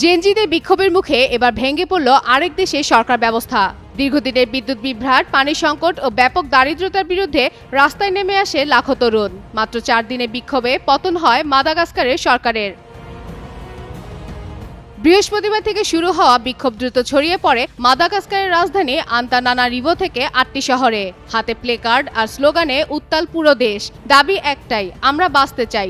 জেনজিদের বিক্ষোভের মুখে এবার ভেঙে পড়ল আরেক দেশে সরকার ব্যবস্থা। দীর্ঘদিনের বিদ্যুৎ বিভ্রাট পানি সংকট ও ব্যাপক দারিদ্রতার বিরুদ্ধে রাস্তায় নেমে আসে লাখো তরুণ। মাত্র চার দিনে বিক্ষোভে পতন হয় মাদাগাস্কারের সরকারের। বৃহস্পতিবার থেকে শুরু হওয়া বিক্ষোভ দ্রুত ছড়িয়ে পড়ে মাদাগাস্কারের রাজধানী আন্তানানা রিভো থেকে আটটি শহরে। হাতে প্লেকার্ড আর স্লোগানে, উত্তাল পুরো দেশ। দাবি একটাই, আমরা বাঁচতে চাই।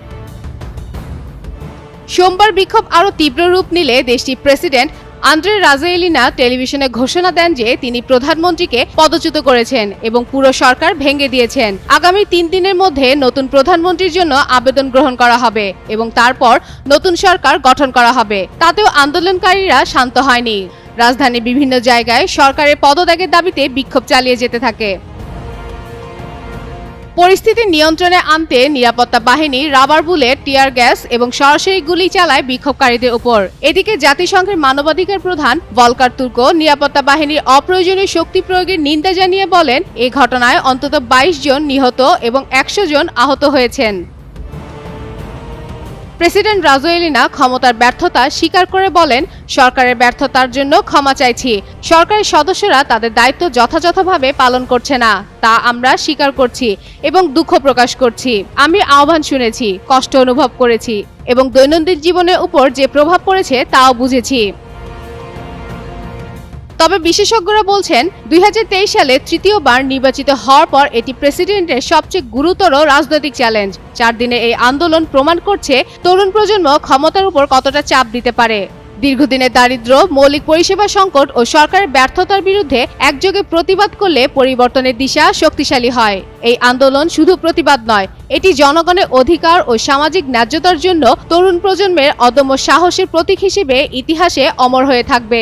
সোমবার বিক্ষোভ আরও তীব্র রূপ নিলে দেশটির প্রেসিডেন্ট আন্দ্রে রাজায়েলিনা টেলিভিশনে ঘোষণা দেন যে তিনি প্রধানমন্ত্রীকে পদচ্যুত করেছেন এবং পুরো সরকার ভেঙে দিয়েছেন। আগামী তিন দিনের মধ্যে নতুন প্রধানমন্ত্রীর জন্য আবেদন গ্রহণ করা হবে এবং তারপর নতুন সরকার গঠন করা হবে। তাতেও আন্দোলনকারীরা শান্ত হয়নি। রাজধানীর বিভিন্ন জায়গায় সরকারের পদত্যাগের দাবিতে বিক্ষোভ চালিয়ে যেতে থাকে। পরিস্থিতি নিয়ন্ত্রণে আনতে নিরাপত্তা বাহিনী, রাবার বুলেট, টিয়ার গ্যাস এবং সরাসরি গুলি চালায় বিক্ষোভকারীদের উপর। এদিকে জাতিসংঘের মানবাধিকার প্রধান ভলকার তুর্কো নিরাপত্তা বাহিনীর অপ্রয়োজনীয় শক্তি প্রয়োগের নিন্দা জানিয়ে বলেন, এ ঘটনায় অন্তত বাইশ জন নিহত এবং একশো জন আহত হয়েছেন। প্রেসিডেন্ট রাজোয়েলিনা ক্ষমতার ব্যর্থতা স্বীকার করে বলেন, সরকারের ব্যর্থতার জন্য ক্ষমা চাইছি। সরকারের সদস্যরা তাদের দায়িত্ব যথাযথভাবে পালন করছে না, তা আমরা স্বীকার করছি এবং দুঃখ প্রকাশ করছি। আমি আহ্বান শুনেছি, কষ্ট অনুভব করেছি এবং দৈনন্দিন জীবনের উপর যে প্রভাব পড়েছে তাও বুঝেছি। তবে বিশেষজ্ঞরা বলছেন, দুই হাজার তেইশ সালে তৃতীয়বার নির্বাচিত হওয়ার পর এটি প্রেসিডেন্টের সবচেয়ে গুরুতর রাজনৈতিক চ্যালেঞ্জ। চার দিনে এই আন্দোলন প্রমাণ করছে তরুণ প্রজন্ম ক্ষমতার উপর কতটা চাপ দিতে পারে। দীর্ঘদিনের দারিদ্র্য, মৌলিক পরিষেবা সংকট ও সরকারের ব্যর্থতার বিরুদ্ধে একযোগে প্রতিবাদ করলে পরিবর্তনের দিশা শক্তিশালী হয়। এই আন্দোলন শুধু প্রতিবাদ নয়, এটি জনগণের অধিকার ও সামাজিক ন্যায্যতার জন্য তরুণ প্রজন্মের অদম্য সাহসের প্রতীক হিসেবে ইতিহাসে অমর হয়ে থাকবে।